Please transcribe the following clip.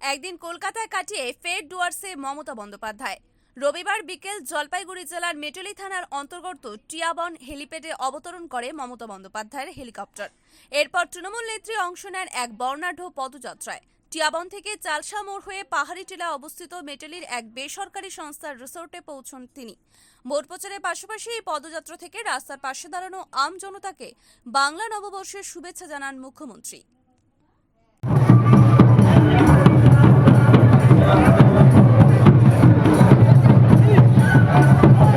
একদিন কলকাতায় কাটিয়ে ফের ডুয়ার্সে মমতা বন্দ্যোপাধ্যায়। রবিবার বিকেল জলপাইগুড়ি জেলার মেটলি থানার অন্তর্গত টিয়াবন হেলিপ্যাডে অবতরণ করে মমতা বন্দ্যোপাধ্যায়ের হেলিকপ্টার। এরপর তৃণমূল নেত্রী অংশ নেন এক বর্ণাঢ্য পদযাত্রায়। টিয়াবন থেকে চালসা মোড় হয়ে পাহাড়ি টিলা অবস্থিত মেটালির এক বেসরকারি সংস্থার রিসোর্টে পৌঁছন তিনি। ভোট প্রচারের পাশাপাশি এই পদযাত্রা থেকে রাস্তার পাশে দাঁড়ানো আম জনতাকে বাংলা নববর্ষের শুভেচ্ছা জানান মুখ্যমন্ত্রী। Thank you.